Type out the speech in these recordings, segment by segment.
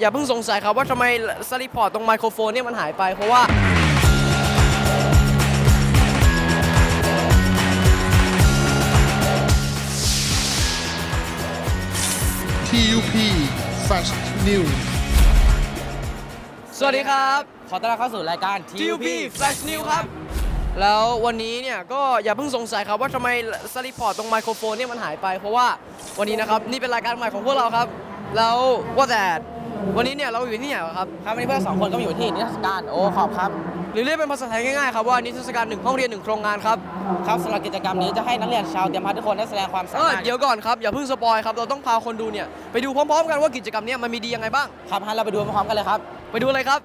อย่าเพิ่งสงสัยครับว่าทำไมสลิปพอร์ตตรงไมโครโฟนเนี่ยมันหายไป เพราะว่า TUP Fast News สวัสดีครับ ขอต้อนรับเข้าสู่รายการ TUP Flash News ครับ แล้ววันนี้เนี่ยก็อย่าเพิ่งสงสัยครับว่าทำไมสลิปพอร์ตตรงไมโครโฟนเนี่ยมันหายไป เพราะว่าวันนี้นะครับนี่เป็นรายการใหม่ของพวกเราครับ แล้วว่าแต่ วันนี้เนี่ยเราอยู่ที่ไหนวะครับครับวันนี้เพื่อนสองคนก็มาอยู่ที่นิทรรศการโอขอบครับ หรือเรียกเป็นภาษาไทยง่ายๆครับว่านิทรรศการหนึ่งห้องเรียนหนึ่งโครงงานครับครับสำหรับกิจกรรมนี้จะให้นักเรียนชาวเตรียมพัฒน์ทุกคนได้แสดงความสาเออมารถเดี๋ยวก่อนครับอย่าเพิ่งสปอยครับเราต้องพาคนดูเนี่ยไปดูพร้อมๆ กันว่ากิจกรรมเนี้มันมีดียังไงบ้าง ครับฮะเราไปดูพร้อมๆกันเลยครับ ไปดูเลยครับ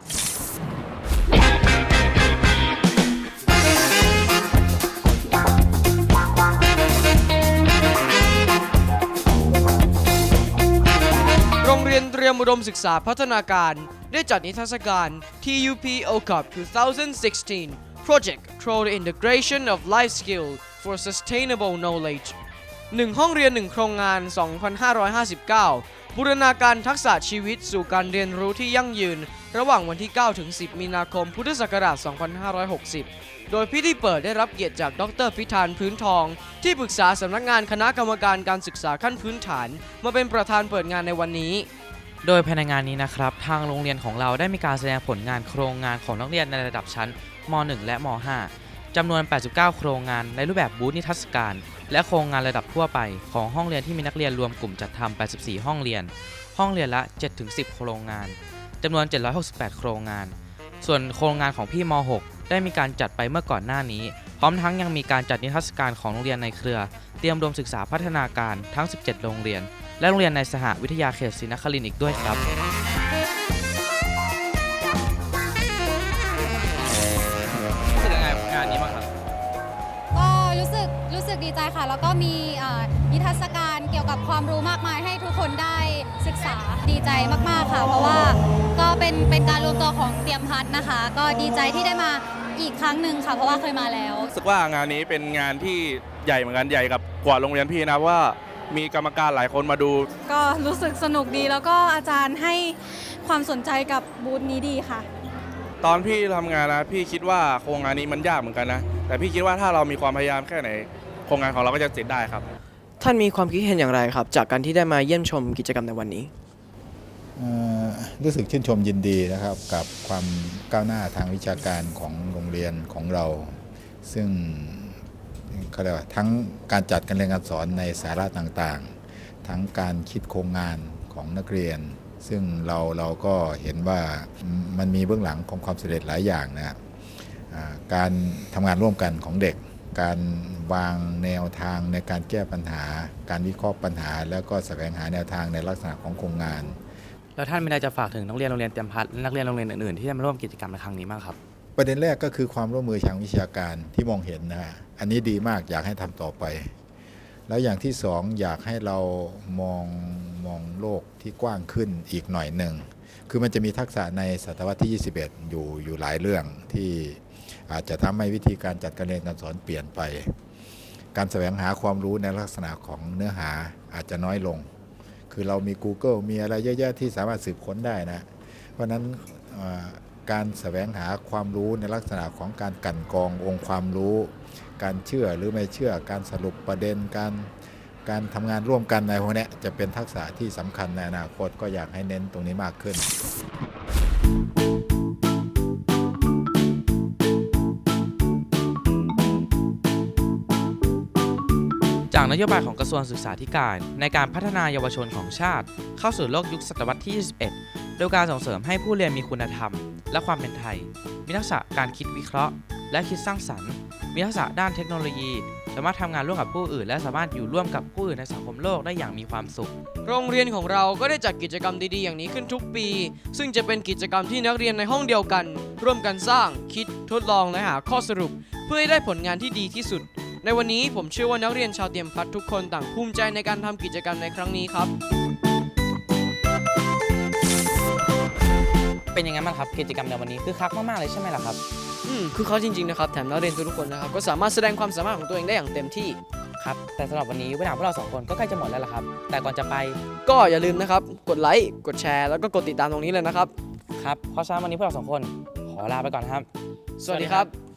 มอุดมศึกษาพัฒนาการ ได้จัดนิทรรศการ TUP OCUP 2016 Project Through the Integration of Life Skills for Sustainable Knowledge หนึ่งห้องเรียนหนึ่งโครงงาน 2559 บูรณาการทักษะชีวิตสู่การเรียนรู้ที่ยั่งยืน ระหว่างวันที่ 9 ถึง 10 มีนาคม พุทธศักราช 2560 โดยพิธีเปิดได้รับเกียรติจากดรพิธานพื้นทอง ที่ปรึกษาสำนักงานคณะกรรมการการศึกษาขั้นพื้นฐาน มาเป็นประธานเปิดงานในวันนี้ โดยภายในงานนี้นะครับทางโรงเรียนของเราได้มีการแสดงผลงานโครงงานของนักเรียนในระดับชั้นม .1 และม .5 จำนวน 89 โครงงานในรูปแบบบูธนิทรรศการ และโครงงานระดับทั่วไปของห้องเรียนที่มีนักเรียนรวมกลุ่มจัดทำ 84 ห้องเรียน ห้องเรียนละ 7-10 โครงงานจำนวน 768 โครงงาน ส่วนโครงงานของพี่ม .6 ได้มีการจัดไปเมื่อก่อนหน้านี้ พร้อมทั้งยังมีการจัดนิทรรศการของโรงเรียนในเครือ เตรียมรวมศึกษาพัฒนาการทั้ง 17 โรงเรียน และโรงเรียนในสหวิทยาเขตศรีนครินทร์อีกด้วยครับ รู้สึกยังไงกับงานนี้บ้างครับ ก็รู้สึกรู้สึกดีใจค่ะ แล้วก็มีเอ่อนิทรรศการเกี่ยวกับความรู้มากมายให้ทุกคนได้ศึกษาดีใจมากๆค่ะ เพราะว่าก็เป็นเป็นการรวมตัวของเตรียมพัฒน์นะคะ ก็ดีใจที่ได้มาอีกครั้งหนึ่งค่ะ เพราะว่าเคยมาแล้ว รู้สึกว่างานนี้เป็นงานที่ใหญ่เหมือนกันใหญ่กับกว่าโรงเรียนพี่นะว่า มีกรรมการหลายคนมาดู ก็รู้สึกสนุกดีแล้วก็อาจารย์ให้ความสนใจกับบูธนี้ดีค่ะ ตอนพี่ทำงานนะ พี่คิดว่าโครงงานนี้มันยากเหมือนกันนะ แต่พี่คิดว่าถ้าเรามีความพยายามแค่ไหน โครงงานของเราก็จะเสร็จได้ครับ ท่านมีความคิดเห็นอย่างไรครับ จากการที่ได้มาเยี่ยมชมกิจกรรมในวันนี้ เอ่อรู้สึกชื่นชมยินดีนะครับกับความก้าวหน้าทางวิชาการของโรงเรียนของเรา ซึ่ง เขาเรียกว่าทั้งการจัดการเรียนการสอนในสาระต่างๆ ทั้งการคิดโครงงานของนักเรียน ซึ่งเราเราก็เห็นว่ามันมีเบื้องหลังของความสำเร็จหลายอย่างนะครับอ่าการทำงานร่วมกันของเด็ก การวางแนวทางในการแก้ปัญหา การวิเคราะห์ปัญหา แล้วก็แสวงหาแนวทางในลักษณะของโครงงาน แล้วท่านมีอะไรจะฝากถึงนักเรียนโรงเรียนเตรียมพัฒน์และนักเรียนโรงเรียนอื่นๆที่จะมาร่วมกิจกรรมในครั้งนี้บ้างครับ ประเด็นแรกก็คือความร่วมมือทางวิชาการที่มองเห็นนะฮะ อันนี้ดีมากอยากให้ทำต่อไป แล้วอย่างที่สองอยากให้เรามองมองโลกที่กว้างขึ้นอีกหน่อยหนึ่งคือมันจะมีทักษะในศตวรรษที่ 21 อยู่อยู่หลายเรื่องที่อาจจะทำให้วิธีการจัดการเรียนการสอนเปลี่ยนไป การแสวงหาความรู้ในลักษณะของเนื้อหาอาจจะน้อยลง คือเรามี Google มีอะไรเยอะๆที่สามารถสืบค้นได้นะ เพราะนั้นการแสวงหาความรู้ในลักษณะของการกันกรององค์ความรู้ การเชื่อหรือไม่เชื่อการสรุปประเด็นการการทำงานร่วมกันในพวกเนี้ยจะเป็นทักษะที่สำคัญในอนาคตก็อยากให้เน้นตรงนี้มากขึ้น จากนโยบายของกระทรวงศึกษาธิการในการพัฒนาเยาวชนของชาติ เข้าสู่โลกยุคศตวรรษที่ 21 โดยการส่งเสริมให้ผู้เรียนมีคุณธรรม และความเป็นไทย มีทักษะการคิดวิเคราะห์ และคิดสร้างสรรค์ มีทักษะด้านเทคโนโลยี สามารถทำงานร่วมกับผู้อื่น และสามารถอยู่ร่วมกับผู้อื่นในสังคมโลกได้อย่างมีความสุข โรงเรียนของเราก็ได้จัดกิจกรรมดีๆอย่างนี้ขึ้นทุกปี ซึ่งจะเป็นกิจกรรมที่นักเรียนในห้องเดียวกัน ร่วมกันสร้าง คิด ทดลอง และหาข้อสรุป เพื่อให้ได้ผลงานที่ดีที่สุด ในวันนี้ผมเชื่อว่านักเรียนชาวเตรียมพัฒทุกคนต่างภูมิใจในการทำกิจกรรมในครั้งนี้ครับ เป็นยังไงบ้างครับกิจกรรมในวันนี้คือคักมากๆเลยใช่ไหมล่ะครับ อืมคือเขาจริงๆนะครับ แถมนักเรียนทุกๆคนนะครับ ก็สามารถแสดงความสามารถของตัวเองได้อย่างเต็มที่ ครับ แต่สำหรับวันนี้เวลาของพวกเราสองคนก็ใกล้จะหมดแล้วล่ะครับ แต่ก่อนจะไปก็อย่าลืมนะครับ กดไลค์ กดแชร์ แล้วก็กดติดตามตรงนี้เลยนะครับ ครับเพราะฉะนั้นวันนี้พวกเราสองคนขอลาไปก่อนครับ สวัสดีครับ